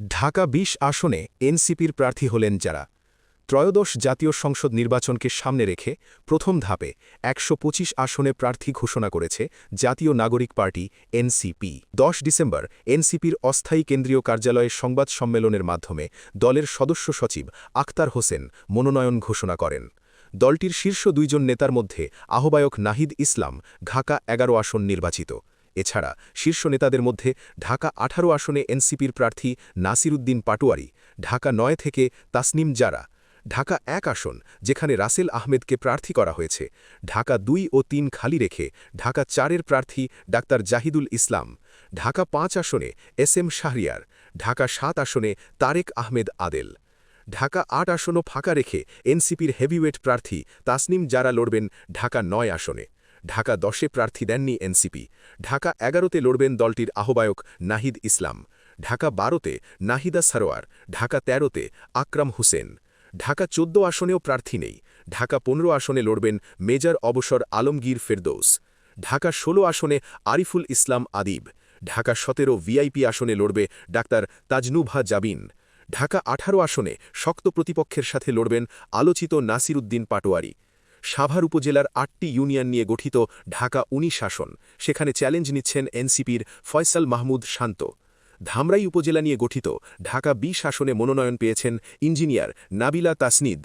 ঢাকা বিশ আসনে এনসিপির প্রার্থী হলেন যারা। ত্রয়োদশ জাতীয় সংসদ নির্বাচনকে সামনে রেখে প্রথম ধাপে একশো পঁচিশ আসনে প্রার্থী ঘোষণা করেছে জাতীয় নাগরিক পার্টি এনসিপি। দশ ডিসেম্বর এনসিপির অস্থায়ী কেন্দ্রীয় কার্যালয়ে সংবাদ সম্মেলনের মাধ্যমে দলের সদস্য সচিব আখতার হোসেন মনোনয়ন ঘোষণা করেন। দলটির শীর্ষ দুইজন নেতার মধ্যে আহ্বায়ক নাহিদ ইসলাম ঢাকা এগারো আসন নির্বাচিত। এছাড়া শীর্ষ নেতাদের মধ্যে ঢাকা আঠারো আসনে এনসিপির প্রার্থী নাসিরুদ্দিন পাটোয়ারি, ঢাকা নয় থেকে তাসনিম জারা, ঢাকা এক আসন যেখানে রাসেল আহমেদকে প্রার্থী করা হয়েছে, ঢাকা দুই ও তিন খালি রেখে ঢাকা চারের প্রার্থী ডাক্তার জাহিদুল ইসলাম, ঢাকা পাঁচ আসনে এস এম শাহরিয়ার, ঢাকা সাত আসনে তারেক আহমেদ আদেল। ঢাকা আট আসনও ফাঁকা রেখে এনসিপির হেভিওয়েট প্রার্থী তাসনিম যারা লড়বেন ঢাকা নয় আসনে। ঢাকা দশে প্রার্থী দেননি এনসিপি। ঢাকা এগারোতে লড়বেন দলটির আহ্বায়ক নাহিদ ইসলাম। ঢাকা বারোতে নাহিদা সারোয়ার। ঢাকা তেরোতে আকরাম হুসেন। ঢাকা চোদ্দ আসনেও প্রার্থী নেই। ঢাকা পনেরো আসনে লড়বেন মেজর অবসর আলমগীর ফেরদৌস। ঢাকা ষোলো আসনে আরিফুল ইসলাম আদিব। ঢাকা সতেরো ভিআইপি আসনে লড়বে ডাক্তার তাজনুভা জাবিন। ঢাকা আঠারো আসনে শক্ত প্রতিপক্ষের সাথে লড়বেন আলোচিত নাসিরুদ্দিন পাটোয়ারি। সাভার উপজেলার আটটি ইউনিয়ন নিয়ে গঠিত ঢাকা উনি শাসন, সেখানে চ্যালেঞ্জ নিচ্ছেন এনসিপির ফয়সাল মাহমুদ শান্ত। ধামরাই উপজেলা নিয়ে গঠিত ঢাকা বি শাসনে মনোনয়ন পেয়েছেন ইঞ্জিনিয়ার নাবিলা তাসনিদ।